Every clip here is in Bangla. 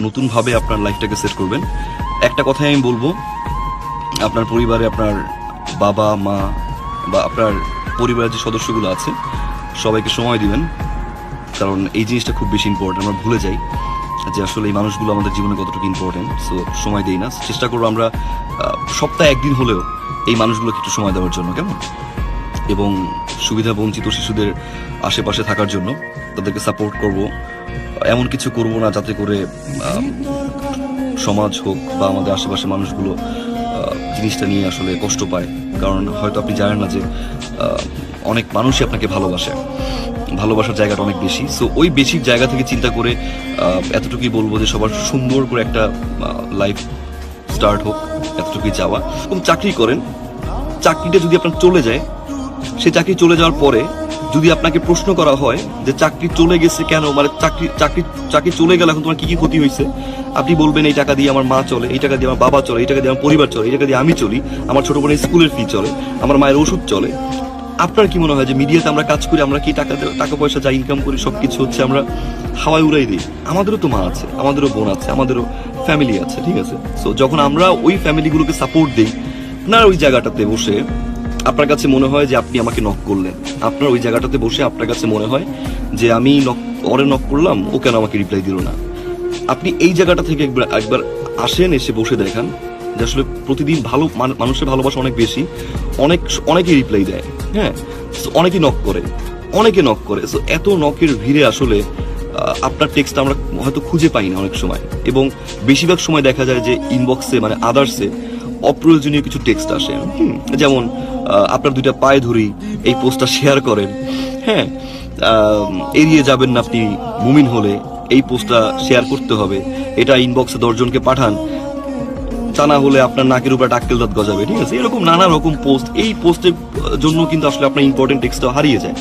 নতুনভাবে আপনার লাইফটাকে সেট করবেন। একটা কথাই আমি বলব, আপনার পরিবারে আপনার বাবা, মা বা আপনার পরিবারের যে সদস্যগুলো আছে, সবাইকে সময় দিবেন। কারণ এই জিনিসটা খুব বেশি ইম্পর্টেন্ট আমরা ভুলে যাই যে আসলে এই মানুষগুলো আমাদের জীবনে কতটুকু ইম্পর্টেন্ট সো সময় দিই না। চেষ্টা করব আমরা সপ্তাহে একদিন হলেও এই মানুষগুলোকে একটু সময় দেওয়ার জন্য, কেমন? এবং সুবিধা বঞ্চিত শিশুদের আশেপাশে থাকার জন্য তাদেরকে সাপোর্ট করব। এমন কিছু করব না যাতে করে সমাজ হোক বা আমাদের আশেপাশে মানুষগুলো জিনিসটা নিয়ে আসলে কষ্ট পায়। কারণ হয়তো আপনি জানেন না যে অনেক মানুষই আপনাকে ভালোবাসে। ভালোবাসার জায়গাটা অনেক বেশি। সো ওই বেশি জায়গা থেকে চিন্তা করে এতটুকুই বলব যে সবার সুন্দর করে একটা লাইফ স্টার্ট হোক, এতটুকুই যাওয়া। এবং চাকরি করেন। চাকরিটা যদি আপনার চলে যায়, সে চাকরি চলে যাওয়ার পরে যদি আপনাকে প্রশ্ন করা হয় যে চাকরি চলে গেছে কেন মানে চাকরি চাকরি চাকরি চলে গেলে, এখন তোমার কি কি ক্ষতি হয়েছে? আপনি বলবেন, এই টাকা দিয়ে আমার মা চলে, এই টাকা দিয়ে আমার বাবা চলে, এই টাকা দিয়ে আমার পরিবার চলে, এই টাকা দিয়ে আমি চলি, আমার ছোট বোনের স্কুলের ফি চলে, আমার মায়ের ওষুধ চলে। আপনার কি মনে হয় যে মিডিয়াতে আমরা কাজ করি, আমরা কি টাকা টাকা পয়সা যা ইনকাম করি সব কিছু হচ্ছে আমরা হাওয়ায় উড়াই দিই? আমাদেরও তো মা আছে, আমাদেরও বোন আছে, আমাদেরও ফ্যামিলি আছে, ঠিক আছে? সো যখন আমরা ওই ফ্যামিলিগুলোকে সাপোর্ট দিই, আপনার ওই জায়গাটাতে বসে আপনার কাছে মনে হয় যে আপনি আমাকে নক করলেন? আপনার ওই জায়গাটাতে বসে আপনার কাছে মনে হয় যে আমি নক অরে নক করলাম, ও কেন আমাকে রিপ্লাই দিল না? আপনি এই জায়গাটা থেকে একবার একবার আসেন, এসে বসে দেখান যে আসলে প্রতিদিন ভালো মানুষের ভালোবাসা অনেক বেশি, অনেক, অনেকেই রিপ্লাই দেয় হ্যাঁ? অনেকে নক করে, অনেকে নক করে। সো এত নকের ভিড়ে আসলে আপনার টেক্সট আমরা হয়তো খুঁজে পাই না অনেক সময়। এবং বেশিরভাগ সময় দেখা যায় যে ইনবক্সে মানে আদার্সে অপ্রয়োজনীয় কিছু টেক্সট আসে। যেমন আপনার দুইটা পায়ে ধরি এই পোস্টটা শেয়ার করেন। হ্যাঁ এড়িয়ে যাবেন না আপনি মুমিন হলে, এই পোস্টটা শেয়ার করতে হবে। এটা ইনবক্সে দশজনকে পাঠান। তা না হলে আপনার নাকের উপর ডাক্কেল দাঁত গজাবে, ঠিক আছে? এরকম নানা রকম পোস্ট এই পোস্টের জন্য কিন্তু আসলে আপনার ইম্পর্টেন্ট টেক্সটটা হারিয়ে যায়।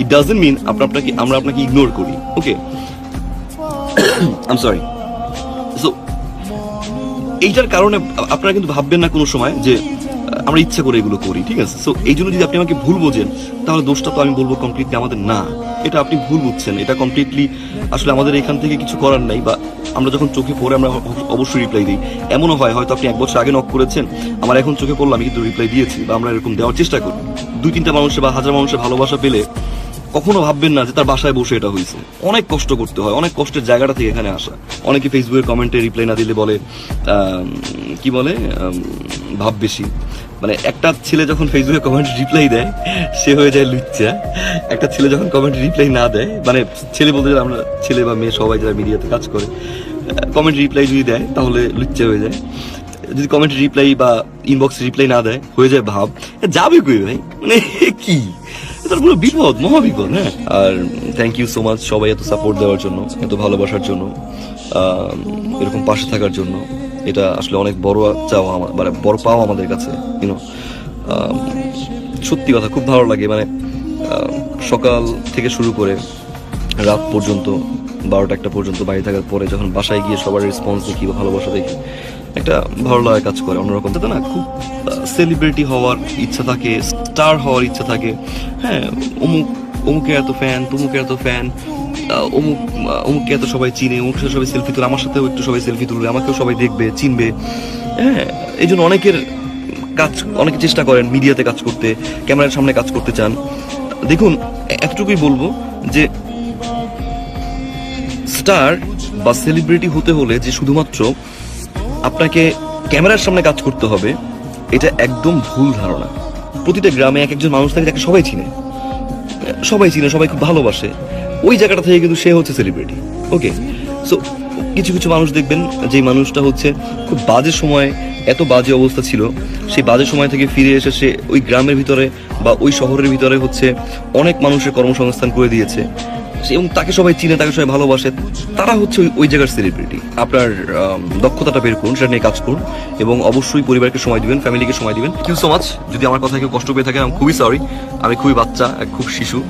ইট ডাজেন্ট মিন আপনার আপনাকে আমরা আপনাকে ইগনোর করি ওকে আম সরি এইটার কারণে আপনারা কিন্তু ভাববেন না কোনো সময় যে আমরা ইচ্ছা করে এগুলো করি, ঠিক আছে? সো এই জন্য যদি আপনি আমাকে ভুল বোঝেন, তাহলে দোষটা তো আমি বলব কমপ্লিটলি আমাদের না। এটা আপনি ভুল বুঝছেন। এটা কমপ্লিটলি আসলে আমাদের এখান থেকে কিছু করার নাই, বা আমরা যখন চোখে পড়ে আমরা অবশ্যই রিপ্লাই দিই। এমনও হয়, হয়তো আপনি এক বছর আগে নক করেছেন, আমার এখন চোখে পড়ল আমি কিন্তু রিপ্লাই দিয়েছি, বা আমরা এরকম দেওয়ার চেষ্টা করি। দুই তিনটা মানুষের বা হাজার মানুষের ভালোবাসা পেলে কখনো ভাববেন না যে তার বাসায় বসে এটা হয়েছে। অনেক কষ্ট করতে হয়, অনেক কষ্টের জায়গাটা থেকে এখানে আসা। অনেকে ফেসবুকের কমেন্টে রিপ্লাই না দিলে বলে কি বলে ভাব বেশি। মানে একটা ছেলে যখন ফেসবুকে কমেন্ট রিপ্লাই দেয়, সে হয়ে যায় লুচ্চা। একটা ছেলে যখন কমেন্ট রিপ্লাই না দেয় মানে ছেলে বলতে গেলে আমরা ছেলে বা মেয়ে সবাই যারা মিডিয়াতে কাজ করে কমেন্ট রিপ্লাই যদি দেয়, তাহলে লুচ্চা হয়ে যায়। যদি কমেন্ট রিপ্লাই বা ইনবক্স রিপ্লাই না দেয়, হয়ে যায় ভাব। যাবে কই ভাই? মানে কি? এটার পুরো বিপদ, মহাবিপদ হ্যাঁ। আর থ্যাংক ইউ সো মাচ সবাই এত সাপোর্ট দেওয়ার জন্য, এত ভালোবাসার জন্য এরকম পাশে থাকার জন্য। এটা আসলে অনেক বড় চাওয়া আমার মানে বড় পাওয়া আমাদের কাছে ইউনো সত্যি কথা, খুব ভালো লাগে মানে সকাল থেকে শুরু করে রাত পর্যন্ত বারোটা একটা পর্যন্ত বাড়ি থাকার পরে যখন বাসায় গিয়ে সবার রেসপন্স দেখি ভালোবাসা দেখি, একটা ভালো লাগা কাজ করে, অন্যরকম। তো না খুব সেলিব্রিটি হওয়ার ইচ্ছা থাকে স্টার হওয়ার ইচ্ছা থাকে। হ্যাঁ অমুক, অমুকে এত ফ্যান তমুকে এত ফ্যান অমুক অমুককে এত সবাই চিনে অমুক সাথে সবাই সেলফি তুলে, আমার সাথেও একটু সবাই সেলফি তুলবে, আমাকেও সবাই দেখবে, চিনবে। হ্যাঁ এই জন্য অনেকের কাজ, অনেকে চেষ্টা করেন মিডিয়াতে কাজ করতে, ক্যামেরার সামনে কাজ করতে চান। দেখুন এতটুকুই বলব যে স্টার বা সেলিব্রিটি হতে হলে যে শুধুমাত্র আপনাকে ক্যামেরার সামনে কাজ করতে হবে, এটা একদম ভুল ধারণা। প্রতিটা গ্রামে এক একজন মানুষ থাকে সবাই চিনে। সবাই চিনে, সবাই খুব ভালোবাসে। ওই জায়গাটা থেকে কিন্তু সে হচ্ছে সেলিব্রিটি ওকে সো কিছু কিছু মানুষ দেখবেন যে মানুষটা হচ্ছে খুব বাজে সময়, এত বাজে অবস্থা ছিল, সেই বাজে সময় থেকে ফিরে এসে সে ওই গ্রামের ভিতরে বা ওই শহরের ভিতরে হচ্ছে অনেক মানুষের কর্মসংস্থান করে দিয়েছে। এবং তাকে সবাই চিনে, তাকে সবাই ভালোবাসে। তারা হচ্ছে ওই- জায়গার সেলিব্রিটি আপনার দক্ষতাটা বের করুন, সেটা নিয়ে কাজ করুন এবং অবশ্যই পরিবারকে সময় দিবেন ফ্যামিলিকে সময় দিবেন। থ্যাংক ইউ সো মাচ যদি আমার কথা কেউ কষ্ট পেয়ে থাকে আমি খুবই সরি আমি খুবই বাচ্চা খুব শিশু।